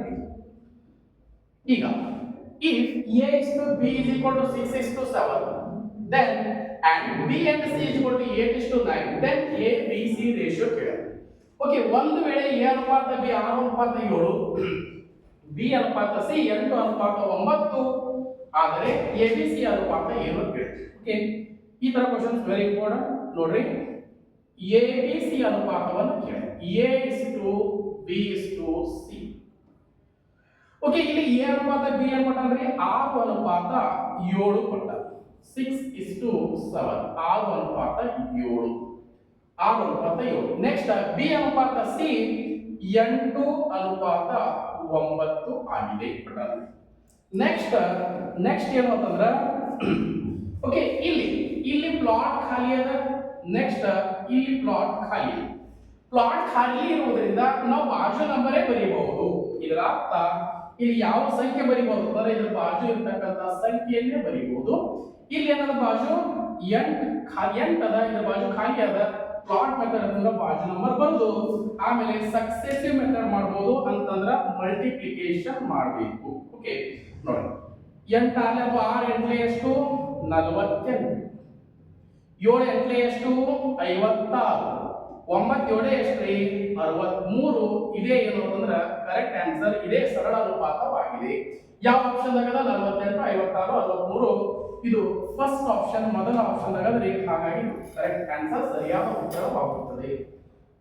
ಈಗ, if a is to b is equal to 6 is to 7 then, and B and C is equal to 8 is to 9 then A B C ratio ಕೇಳ. ಓಕೆ ಒಂದು ವೇಳೆ A ಅನುಪಾತ B 6 ಅನುಪಾತ ಏಳು *clears throat* ಬಿ ಅನುಪಾತ ಸಿ ಎಂಟು ಅನುಪಾತ ಒಂಬತ್ತು, ಆದರೆ ಎ ಬಿ ಸಿ ಅನುಪಾತ ಏನು ಕೇಳಿ. ಓಕೆ ಈ ತರ ಕ್ವಶನ್ಸ್ ವೆರಿ ಇಂಪಾರ್ಟೆಂಟ್ ನೋಡ್ರಿ. ಎ ಬಿ ಸಿ ಅನುಪಾತವನ್ನು ಕೇಳಿ. A is to b is to C okay ಇಲ್ಲಿ ಎ ಅನುಪಾತ ಬಿ ಅನುಪಾತ ಅಂದ್ರೆ ಆರು ಅನುಪಾತ ಏಳು ಪಟ್ಟ ಸಿಕ್ಸ್ ಇಸ್ ಟು ಸೆವೆನ್ ಆರು ಅನುಪಾತ ಏಳು. ಆರು ಅನುಪಾತ ಏಳು. ನೆಕ್ಸ್ಟ್ ಬಿ ಅನುಪಾತ ಸಿ ಎಂಟು ಅನುಪಾತ ಒಂಬತ್ತು ಆಗಿದೆ ನೆಕ್ಸ್ಟ್ ನೆಕ್ಸ್ಟ್ ಏನು ಅಂತಂದ್ರ ಓಕೆ ಇಲ್ಲಿ ಇಲ್ಲಿ ಪ್ಲಾಟ್ ಖಾಲಿ ಅದ. ನೆಕ್ಸ್ಟ್ ಇಲ್ಲಿ ಪ್ಲಾಟ್ ಖಾಲಿ. ಪ್ಲಾಟ್ ಖಾಲಿ ಇರುವುದರಿಂದ ನಾವು ಬಾಜು ನಂಬರೇ ಬರೀಬಹುದು. ಇದರ ಅರ್ಥ, ಇಲ್ಲಿ ಯಾವ ಸಂಖ್ಯೆ ಬರೀಬಹುದು? ಅಂದ್ರೆ ಇದರ ಬಾಜು ಇರ್ತಕ್ಕಂಥ ಸಂಖ್ಯೆಯನ್ನೇ ಬರೀಬಹುದು. ಇಲ್ಲಿ ಏನದ ಬಾಜು? ಎಂಟ್ ಎಂಟ್ ಅದ, ಇದರ ಬಾಜು ಖಾಲಿ ಅದ. ಪ್ಲಾಟ್ ಮೆಥಡ್ ಅಂತಂದ್ರೆ ಬಾಜು ನಂಬರ್ ಬಂದು ಆಮೇಲೆ ಸಕ್ಸೆಸಿವ್ ಮೆಥಡ್ ಮಾಡಬಹುದು ಅಂತಂದ್ರ ಮಲ್ಟಿಪ್ಲಿಕೇಶನ್ ಮಾಡಬೇಕು. ಓಕೆ ನೋಡಿ. ಎಂಟಾರ್ಲೆ ಆರು, ಎಂಟ್ಲೆ ಎಷ್ಟು? ನಲವತ್ತೆಂಟು. ಏಳು, ಎಂಟ್ಲೆ ಎಷ್ಟು? ಐವತ್ತಾರು. ಒಂಬತ್ತೇಳು ಎಷ್ಟು ರೀ ಅರವತ್ಮೂರು ಇದೆ ಏನು ಅಂತಂದ್ರೆ ಕರೆಕ್ಟ್ ಆನ್ಸರ್ ಇದೇ ಸರಳ ಅನುಪಾತವಾಗಿದೆ ಯಾವ ಆಪ್ಷನ್ ಆಗದ ನಲವತ್ತೆಂಟು ಐವತ್ತಾರು, ಅರವತ್ಮೂರು. ಇದು ಫಸ್ಟ್ ಆಪ್ಷನ್ ಮೊದಲ ಆಪ್ಷನ್ ಆಗದ್ರಿ ಹಾಗಾಗಿ ಕರೆಕ್ಟ್ ಆನ್ಸರ್ ಸರಿಯಾದ ಉತ್ತರವಾಗುತ್ತದೆ.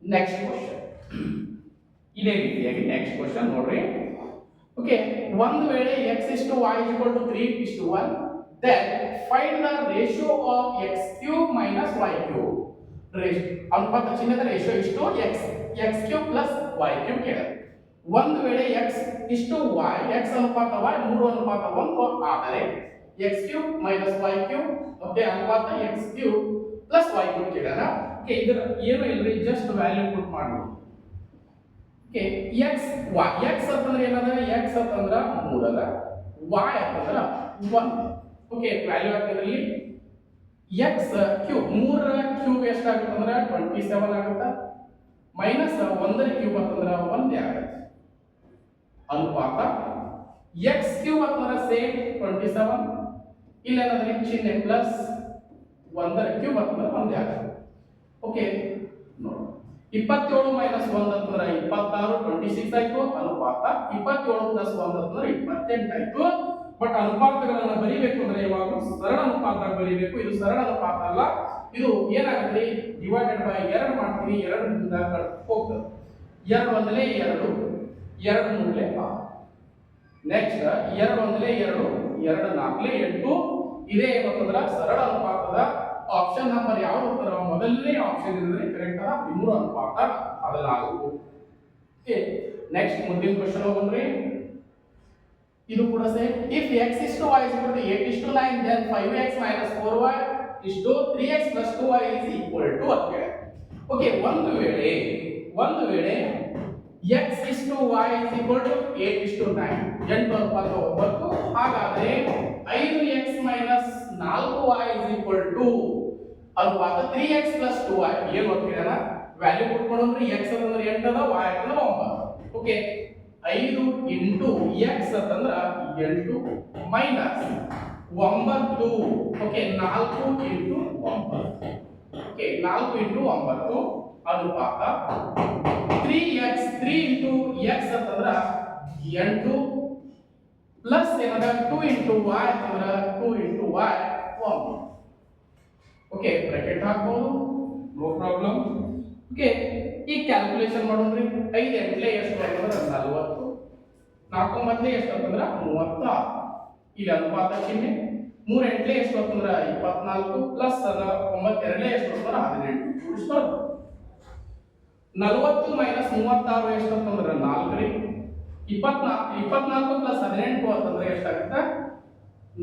ನೆಕ್ಸ್ಟ್ ಕ್ವಶನ್ ಇದೇ ರೀತಿಯಾಗಿ ನೆಕ್ಸ್ಟ್ ಕ್ವಶನ್ ನೋಡ್ರಿ. ಓಕೆ ಒಂದು ವೇಳೆ x is to y equal to three is to one then find the ratio of x cube minus y cube ಅನುಪಾತ ಚಿನ್ನದ ratio is to x x cube plus y cube ಕೇಳ. ಒಂದು ವೇಳೆ x ಇಷ್ಟು Y X ಅನುಪಾತ Y ಮೂರು ಅನುಪಾತ ಒಂದು ಆದರೆ x cube minus y cube okay ಅನುಪಾತ x cube plus y cube ಕೇಳೋಣ. ಓಕೆ ಇದರ ಏನು ಇಲ್ರಿ ಜಸ್ಟ್ ವ್ಯಾಲ್ಯೂ ಪುಟ್ ಮಾಡ್ಬೋದು ಎಕ್ಸ್ ವೈ ಎಕ್ಸ್ ಅಂತಂದ್ರೆ ಏನದ? ಎಕ್ಸ್ ಅಂತಂದ್ರೆ ಮೂರಲ್ಲ. ವೈ ಅಂತಂದ್ರೆ ಒಂದು. ಓಕೆ ವ್ಯಾಲ್ಯೂ ಆಗ್ತದ್ರಲ್ಲಿ ಎಕ್ಸ್ ಕ್ಯೂ ಮೂರರ ಕ್ಯೂಬ್ ಎಷ್ಟಾಗುತ್ತೆ ಅಂದ್ರೆ ಟ್ವೆಂಟಿ ಸೆವೆನ್ ಆಗುತ್ತೆ? ಮೈನಸ್ ಒಂದರ ಕ್ಯೂಬ್ ಅಂತಂದ್ರೆ ಒಂದೇ ಆಗುತ್ತೆ ಅನುಪಾತ ಎಕ್ಸ್ ಕ್ಯೂಬ್ ಅಂತಂದ್ರೆ ಸೇಮ್ ಟ್ವೆಂಟಿ ಸೆವೆನ್ ಇಲ್ಲೇನಾದ್ರೆ ಚಿಹ್ನೆ ಪ್ಲಸ್ ಒಂದರ ಕ್ಯೂಬ್ ಅಂತಂದ್ರೆ ಒಂದೇ ಆಗುತ್ತೆ ಓಕೆ ಇಪ್ಪತ್ತೇಳು ಮೈನಸ್ ಒಂದ್ ಅಂತಂದ್ರೆ ಇಪ್ಪತ್ತಾರು ಟ್ವೆಂಟಿ ಸಿಕ್ಸ್ ಆಯ್ತು ಅನುಪಾತ ಇಪ್ಪತ್ತೇಳು ಪ್ಲಸ್ ಒಂದ್ ಅಂತಂದ್ರೆ ಇಪ್ಪತ್ತೆಂಟು ಆಯ್ತು. ಬಟ್ ಅನುಪಾತಗಳನ್ನು ಬರೀಬೇಕು ಅಂದ್ರೆ ಯಾವಾಗಲೂ ಸರಳ ಅನುಪಾತ ಬರೀಬೇಕು. ಇದು ಸರಳ ಅನುಪಾತ ಅಲ್ಲ. ಇದು ಏನಾಗುತ್ತೆ? ಡಿವೈಡೆಡ್ ಬೈ ಎರಡು ಮಾಡ್ತೀನಿ ಎರಡರಿಂದ ಹೋಗ್ತದೆ. ಎರಡು ಒಂದಲೇ ಎರಡು. ಎರಡು ಮೂರಲೆ ಆರು. ನೆಕ್ಸ್ಟ್ ಎರಡು ಒಂದಲೇ ಎರಡು. ಎರಡು ನಾಲ್ಕಲೆ ಎಂಟು. ಇದೇ ಏನಂತಂದ್ರ ಸರಳ ಅನುಪಾತದ ಆಪ್ಷನ್ ನಂಬರ್ ಯಾವ್ದು ಉತ್ತರ ಮೊದಲನೇ ಆಪ್ಷನ್ ಇದ್ರೆ ಕರೆಕ್ಟ್ ಹದಿಮೂರು ಅನುಪಾತ. ಓಕೆ ನೆಕ್ಸ್ಟ್ ಮುಂದಿನ ಕ್ವಶನ್ ಹೋಗ್ರಿ ಇದು ಕೂಡ same if y is to eight is to nine then five x minus four y is to three x plus two y is equal to ಅಂತ ಹೇಳಿ ಓಕೆ ಒಂದು ವೇಳೆ ಒಂದು ವೇಳೆ x is to y is equal to eight is to nine ಎಂಟು ಅನುಪಾತ ಒಂಬತ್ತು, ಹಾಗಾದ್ರೆ ಐದು ಎಕ್ಸ್ ಮೈನಸ್ ನಾಲ್ಕು ವೈ ಇಸ್ ಈಕ್ವಲ್ ಟು ಅನುಪಾತ three x plus two y ಏನು ಅಂತ ಹೇಳೋಣ ವ್ಯಾಲ್ಯೂ ಕೊಟ್ಕೊಂಡ್ರೆ ಎಕ್ಸ್ ಅಂತಂದ್ರೆ ಎಂಟು ಅದ ವೈ ಅಂತಂದ್ರೆ ಒಂಬತ್ತು. ಓಕೆ ಐದು ಇಂಟು ಎಕ್ಸ್ ಅಂತಂದ್ರ ಎಂಟು ಮೈನಸ್ ಒಂಬತ್ತು. ಓಕೆ ನಾಲ್ಕು ಇಂಟು ಒಂಬತ್ತು. ಓಕೆ ನಾಲ್ಕು ಇಂಟು ಒಂಬತ್ತು ಅನುಪಾತ three x three into x ಅಂತಂದ್ರ ಎಂಟು ಪ್ಲಸ್ ಏನಂದ್ರೆ ಟೂ ಇಂಟು ವೈ ಅಂತಂದ್ರ ಟೂ ಇಂಟು ವೈ ಒಂಬತ್ತು ಓಕೆ ಬ್ರಾಕೆಟ್ ಹಾಕ್ಬೋದು ನೋ ಪ್ರಾಬ್ಲಮ್ ಓಕೆ ಈ ಕ್ಯಾಲ್ಕುಲೇಷನ್ ಮಾಡೋಣ್ರಿ ಐದು ಎಂಟ್ಲೆ ಎಷ್ಟು ಅಂತಂದ್ರೆ ನಲವತ್ತು. ನಾಲ್ಕು ಮೊದಲೇ ಎಷ್ಟು ಅಂತಂದ್ರೆ ಮೂವತ್ತಾರು ಇಲ್ಲಿ ಅನುಪಾತ ಚಿಹ್ನೆ. ಮೂರು ಎಂಟ್ಲೆ ಎಷ್ಟು ಅಂತಂದ್ರೆ ಇಪ್ಪತ್ನಾಲ್ಕು ಪ್ಲಸ್ ಅದ ಒಂಬತ್ತು ಎಷ್ಟು ಅಂತಂದ್ರೆ ಹದಿನೆಂಟು. ಕೂಡಿಸ್ಬಾರ್ದು ನಲವತ್ತು ಮೈನಸ್ ಮೂವತ್ತಾರು ಎಷ್ಟು ಅಂತಂದ್ರೆ ನಾಲ್ಕು ರೀ ಇಪ್ಪತ್ನಾಲ್ಕು ಇಪ್ಪತ್ನಾಲ್ಕು ಪ್ಲಸ್ ಹದಿನೆಂಟು ಅಂತಂದ್ರೆ ಎಷ್ಟಾಗುತ್ತೆ?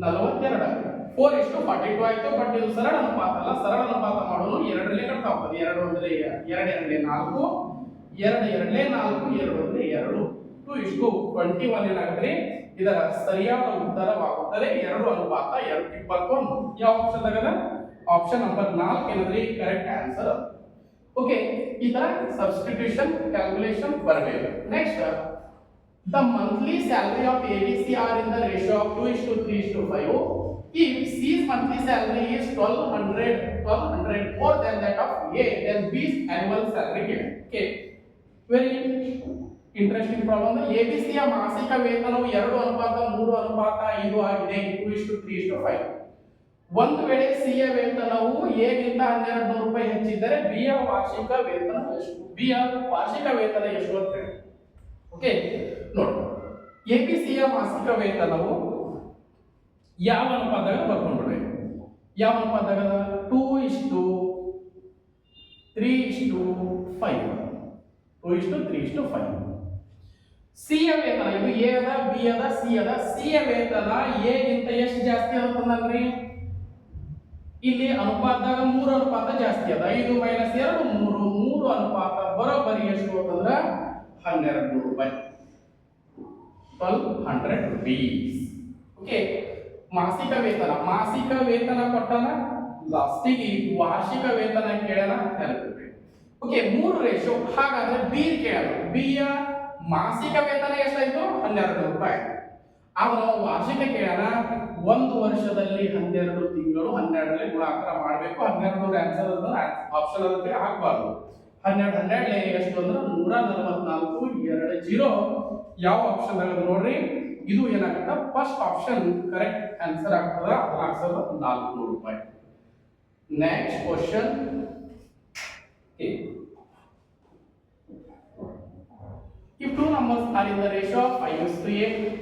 ನಲವತ್ತೆರಡು ಫೋರ್ ಎಷ್ಟು ಫಾರ್ಟಿ ಟು ಆಯ್ತು ಬಟ್ ಇದು ಸರಳ ಅನುಪಾತ ಅಲ್ಲ. ಸರಳ ಅನುಪಾತ ಮಾಡೋನು ಎರಡರಲ್ಲೇ ಕಟ್ತಾ ಹೋಗ್ತದೆ ಎರಡು ಅಂದ್ರೆ ಎರಡು ಎರಡಲೇ ನಾಲ್ಕು, ಎರಡು ಎರಡನೇ ನಾಲ್ಕು, ಎರಡು ಅಂದ್ರೆ ಎರಡು. ಟು ಇಷ್ಟು ಟ್ವೆಂಟಿ ಒನ್ ಏನಾಗುತ್ತೆ ಇದರ ಸರಿಯಾದ ಉತ್ತರವಾಗುತ್ತದೆ ಎರಡು ಅನುಪಾತ ಎರಡು ಇಪ್ಪತ್ತೊಂದು ಯಾವ ಆಪ್ಷನ್ ಆಗದ ಆಪ್ಷನ್ ನಂಬರ್ ನಾಲ್ಕು ಏನಂದ್ರೆ ಕರೆಕ್ಟ್ ಆನ್ಸರ್ ಓಕೆ ಈ ತರ ಸಬ್ಸ್ಟಿಟ್ಯೂಷನ್ ಕ್ಯಾಲ್ಕುಲೇಷನ್ ಬರಬೇಕು next The monthly salary of C are in the ratio of 2 is to 3 is to 5. If C's monthly salary is 1200, 1200 more than that of A, then B's annual salary given. Okay. Very interesting problem ಎಬಿಸಿಯ ಮಾಸಿಕ ವೇತನವು ಎರಡು ಅನುಪಾತ, ಮೂರು ಅನುಪಾತ, ಐದು ಆಗಿದೆ. Two ಇಷ್ಟು three ಇಷ್ಟು ಫೈವ್ ಒಂದು ವೇಳೆ ಸಿ ಯ ವೇತನವು ಎ ಗಿಂತ ಹನ್ನೆರಡು ನೂರು ರೂಪಾಯಿ ಹೆಚ್ಚಿದ್ದರೆ ಬಿ ಯ ವಾರ್ಷಿಕ ವೇತನ ಎಷ್ಟು? ಬಿ ಯ ವಾರ್ಷಿಕ ವೇತನ ಎಷ್ಟು ಅಂತ ಹೇಳಿ. ಓಕೆ ನೋಡಿ. ಎ ಬಿ ಸಿ ಯ ಮಾಸಿಕ ವೇತನವು ಯಾವ ಅನುಪಾತದಾಗ ಬರ್ಕೊಂಡ್ಬಿಡ್ರಿ? ಯಾವ ಅನುಪಾತದಾಗ? Two is to three is to five two is to three is to five C A ಇದು ಎ ಅದ ಬಿ ಅದ ಸಿ ಅದ. ಸಿ ಎ ಗಿಂತ ಎಷ್ಟು ಜಾಸ್ತಿ ಅಂತಂದ್ರಿ ಇಲ್ಲಿ ಅನುಪಾತದಾಗ ಮೂರು ಅನುಪಾತ ಜಾಸ್ತಿ ಅದ. ಐದು ಮೈನಸ್ ಎರಡು, ಮೂರು. ಮೂರು ಅನುಪಾತ ಬರೋಬ್ಬರಿ ಎಷ್ಟು ಅಂತಂದ್ರ ಹನ್ನೆರಡು ನೂರು ರೂಪಾಯಿ. ಟ್ವೆಲ್ ಹಂಡ್ರೆಡ್ ರುಪೀಸ್ ಓಕೆ ಮಾಸಿಕ ವೇತನ. ಮಾಸಿಕ ವೇತನ ಕೊಟ್ಟನ? ಲಾಸ್ಟಿಗೆ ವಾರ್ಷಿಕ ವೇತನ ನೆನಪಿರ್ಬೇಕು ಓಕೆ ಮೂರು ರೇಷೋ ಹಾಗಾದ್ರೆ ಬಿ ಕೇಳೋಣ. ಬಿ ಯ ಮಾಸಿಕ ವೇತನ ಎಷ್ಟಾಯ್ತು? ಹನ್ನೆರಡು ನೂರು ರೂಪಾಯಿ. ಅವನು ನಾವು ವಾರ್ಷಿಕ ಕೇಳೋಣ ಒಂದು ವರ್ಷದಲ್ಲಿ ಹನ್ನೆರಡು ತಿಂಗಳು ಹನ್ನೆರಡರಲ್ಲಿ ಗುಣಾಕಾರ ಮಾಡಬೇಕು. ಹನ್ನೆರಡು ನೂರ ಆನ್ಸರ್ ಅಂದ್ರೆ ಆಪ್ಷನ್ ಅದಕ್ಕೆ ಹಾಕಬಾರ್ದು ಹನ್ನೆರಡು ಹನ್ನೆರಡನೇ ಎಷ್ಟು ಅಂದ್ರೆ ನೂರ ನಲವತ್ನಾಲ್ಕು ಎರಡು ಜೀರೋ. ಯಾವ ಆಪ್ಷನ್ ಆಗುತ್ತೆ ನೋಡ್ರಿ? ಇದು ಏನಾಗುತ್ತೆ? ಫಸ್ಟ್ ಆಪ್ಷನ್ ಕರೆಕ್ಟ್ ಆನ್ಸರ್ ಆಗ್ತದ. ಹದಿನಾಲ್ಕು ಸಾವಿರದ ನಾಲ್ಕುನೂರು ರೂಪಾಯಿ. Next question If two numbers are in the ratio of 5 is to 8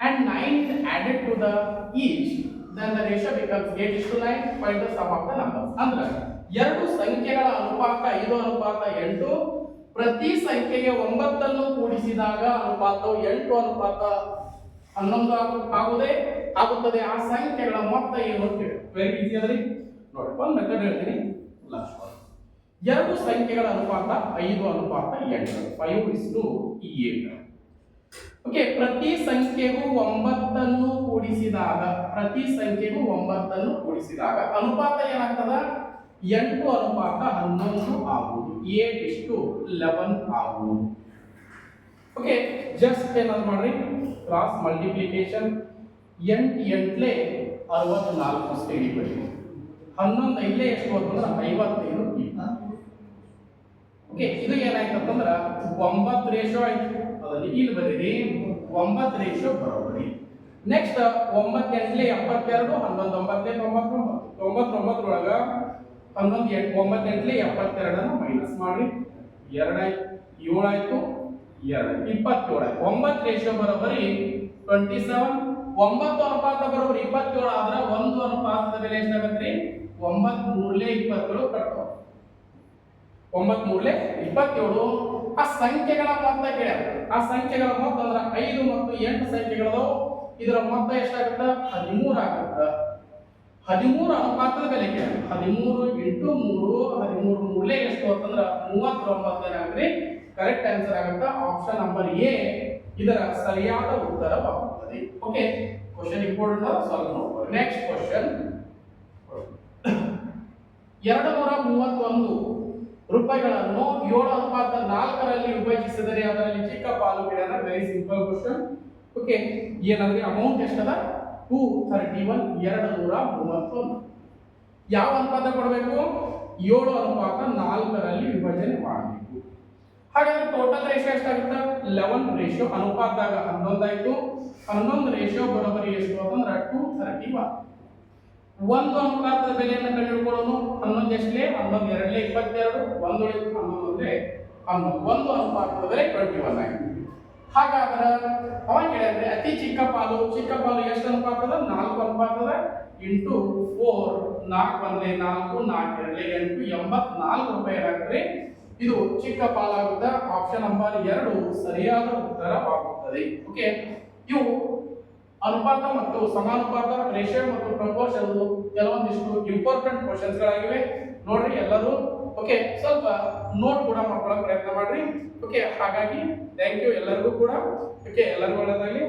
and 9 is added to the each, then the ratio becomes 8 is to 9. Find the sum of the numbers. ಅಂದ್ರೆ ಎರಡು ಸಂಖ್ಯೆಗಳ ಅನುಪಾತ ಐದು ಅನುಪಾತ ಎಂಟು ಪ್ರತಿ ಸಂಖ್ಯೆಗೆ ಒಂಬತ್ತನ್ನು ಕೂಡಿಸಿದಾಗ ಅನುಪಾತವು ಎಂಟು ಅನುಪಾತ ಹನ್ನೊಂದು ಆಗು- ಆಗುವುದೇ ಆಗುತ್ತದೆ ಆ ಸಂಖ್ಯೆಗಳ ಮೊತ್ತ ಏನು ವೆರಿ ಈಸಿ ಅದರಿ ನೋಡಿ ಒಂದು ಮೆಥಡ್ ಹೇಳ್ತೀನಿ ಎರಡು ಸಂಖ್ಯೆಗಳ ಅನುಪಾತ ಐದು ಅನುಪಾತ ಎಂಟು. Five is to eight okay ಪ್ರತಿ ಸಂಖ್ಯೆಗೂ ಒಂಬತ್ತನ್ನು ಕೂಡಿಸಿದಾಗ, ಪ್ರತಿ ಸಂಖ್ಯೆಗೂ ಒಂಬತ್ತನ್ನು ಕೂಡಿಸಿದಾಗ ಅನುಪಾತ ಏನಾಗ್ತದ? ಎಂಟು ಅನುಪಾತ ಹನ್ನೊಂದು ಆಗುವುದು. ಏಟ್ ಇಷ್ಟು ಲೆವೆನ್ ಆಗುವುದು. ಓಕೆ ಜಸ್ಟ್ ಏನಾದ್ರು ಮಾಡ್ರಿ. ಕ್ರಾಸ್ ಮಲ್ಟಿಪ್ಲಿಕೇಶನ್ ಎಂಟು ಎಂಟ್ಲೆ ಅರವತ್ನಾಲ್ಕು ಸ್ಟೇಡಿ ಬರಿ ಹನ್ನೊಂದು ಇಲ್ಲೇ ಎಷ್ಟು ಅಂತಂದ್ರೆ ಐವತ್ತೈದು. ಓಕೆ, ಇದು ಏನಾಯ್ತಂದ್ರ ಒಂಬತ್ತು ರೇಷೋ ಆಯ್ತು. ಅದನ್ನ ಇಲ್ಲಿ ಬರೀರಿ, ಒಂಬತ್ತು ರೇಷೋ ಬರೋಬರಿ ನೆಕ್ಸ್ಟ್ ಒಂಬತ್ತು ಎಂಟ್ಲೆ ಎಪ್ಪತ್ತೆರಡು, ಹನ್ನೊಂದು ಒಂಬತ್ತೇ ತೊಂಬತ್ತೊಂಬತ್ತು. ತೊಂಬತ್ತೊಂಬತ್ತರೊಳಗ ಹನ್ನೊಂದು ಎಂಟು ಒಂಬತ್ತು ಎಂಟ್ಲೆ ಎಪ್ಪತ್ತೆರಡನ್ನ ಮೈನಸ್ ಮಾಡಿ ಎರಡಾಯ್ತು, ಏಳಾಯ್ತು ಎರಡು ಇಪ್ಪತ್ತೇಳು ಆಯ್ತು ಒಂಬತ್ತು ರೇಷೋ ಬರೋಬರಿ ಟ್ವೆಂಟಿ ಸೆವೆನ್ ಒಂಬತ್ತು ಅನುಪಾತ ಬರೋಬರಿ ಇಪ್ಪತ್ತೇಳು. ಆದ್ರೆ ಒಂದು ಅನುಪಾತದ ಬೆಲೆ ಎಷ್ಟಾಗತ್ರಿ ಒಂಬತ್ತು ಮೂರ್ಲೆ ಇಪ್ಪತ್ತೇಳು ಕಟ್ಟೋ ಒಂಬತ್ ಮೂರ್ಲೆ ಇಪ್ಪತ್ತೇಳು. ಆ ಸಂಖ್ಯೆಗಳ ಮೊತ್ತ ಕೇಳ್ಯಾರ ಆ ಸಂಖ್ಯೆಗಳ ಮೊತ್ತ ಅಂದ್ರೆ ಐದು ಮತ್ತು ಎಂಟು ಸಂಖ್ಯೆಗಳು ಇದರ ಮೊತ್ತ ಎಷ್ಟಾಗುತ್ತ? ಹದಿಮೂರು ಆಗುತ್ತೆ. ಹದಿಮೂರು ಅನುಪಾತದ ಬೆಲೆ ಕೇಳ. ಹದಿಮೂರು ಎಂಟು ಮೂರು, ಹದಿಮೂರು ಮೂರ್ಲೆ ಎಷ್ಟು ಅಂತಂದ್ರೆ ಮೂವತ್ತೊಂಬತ್ತು ಏನಾಗ್ರಿ ಕರೆಕ್ಟ್ ಆನ್ಸರ್ ಆಗುತ್ತ. ಆಪ್ಷನ್ ನಂಬರ್ ಎ ಇದರ ಸರಿಯಾದ ಉತ್ತರವಾಗುತ್ತದೆ. ಓಕೆ ಕ್ವಶನ್ ಇಂಪಾರ್ಟೆಂಟ್ ಸಾಲ್ವ್ ಮಾಡ್ಬೋದು ನೆಕ್ಸ್ಟ್ ಕ್ವಶನ್ ಎರಡು ನೂರ ಮೂವತ್ತೊಂದು. ರೂಪಾಯಿಗಳನ್ನು ಏಳು ಅನುಪಾತ ನಾಲ್ಕರಲ್ಲಿ ವಿಭಜಿಸಿದರೆ ಅದರಲ್ಲಿ ಚಿಕ್ಕ ಪಾಲು ಗಿಡನ ವೆರಿ ಸಿಂಪಲ್ ಕ್ವಶನ್ ಓಕೆ ಏನಂದ್ರೆ ಅಮೌಂಟ್ ಎಷ್ಟದ? ಟೂ ಥರ್ಟಿ ಒನ್ ಎರಡು ನೂರ ಮೂವತ್ತೊಂದು. ಯಾವ ಅನುಪಾತ ಕೊಡಬೇಕು? ಏಳು ಅನುಪಾತ ನಾಲ್ಕರಲ್ಲಿ ವಿಭಜನೆ ಮಾಡಬೇಕು. ಹಾಗಾದ್ರೆ ಟೋಟಲ್ ರೇಷಿಯೋ ಎಷ್ಟಾಗುತ್ತೆ? ಲೆವೆನ್ ರೇಷೋ ಅನುಪಾತದಾಗ ಹನ್ನೊಂದಾಯಿತು. ಹನ್ನೊಂದು ರೇಷಿಯೋ ಬರೋಬರಿ ಎಷ್ಟು ಅಂತಂದ್ರೆ ಟೂ ಥರ್ಟಿ ಒನ್ ಒಂದು ಅನುಪಾತದ ಬೆಲೆಯನ್ನು ಕಂಡುಹಿಡ್ಕೊಳ್ಳೋನು ಹನ್ನೊಂದು ಎಷ್ಟಲೇ? ಹನ್ನೊಂದು ಎರಡಲೇ ಇಪ್ಪತ್ತೆರಡು. ಒಂದು ಹನ್ನೊಂದು ಅಂದ್ರೆ ಹನ್ನೊಂದು. ಒಂದು ಅನುಪಾತದ ಬೆಲೆ ಟ್ವೆಂಟಿ ಒನ್ ಆಗಿದೆ ಹಾಗಾದ್ರೆ ಅವ ಕೇಳಿದ್ರೆ ಅತಿ ಚಿಕ್ಕ ಪಾಲು ಚಿಕ್ಕ ಪಾಲು ಎಷ್ಟು ಅನುಪಾತದ ನಾಲ್ಕು ಅನುಪಾತದ ಇಂಟು ಫೋರ್, ನಾಲ್ಕು ಒಂದೇ ನಾಲ್ಕು ನಾಲ್ಕು ಎರಡಲೇ ಎಂಟು, ಎಂಬತ್ನಾಲ್ಕು ರೂಪಾಯಿ ಏನಾಗ್ತದೆ? ಇದು ಚಿಕ್ಕ ಪಾಲಾಗುತ್ತ? ಆಪ್ಷನ್ ನಂಬರ್ ಎರಡು ಸರಿಯಾದ ಉತ್ತರವಾಗುತ್ತದೆ. ಓಕೆ ಇವು ಅನುಪಾತ ಮತ್ತು ಸಮಾನುಪಾತ ರೇಷಿಯೋ ಮತ್ತು ಪ್ರಪೋರ್ಷನ್ ಕೆಲವೊಂದಿಷ್ಟು ಇಂಪಾರ್ಟೆಂಟ್ ಕ್ವಶನ್ಸ್ ಗಳಾಗಿವೆ. ನೋಡ್ರಿ ಎಲ್ಲರೂ. ಓಕೆ ಸ್ವಲ್ಪ ನೋಟ್ ಕೂಡ ಮಾಡ್ಕೊಳ್ಳೋ ಪ್ರಯತ್ನ ಮಾಡ್ರಿ. ಓಕೆ ಹಾಗಾಗಿ ಥ್ಯಾಂಕ್ ಯು ಎಲ್ಲರಿಗೂ ಕೂಡ. ಓಕೆ ಎಲ್ಲರಿಗೂ ಒಳ್ಳೆಯದಾಗಲಿ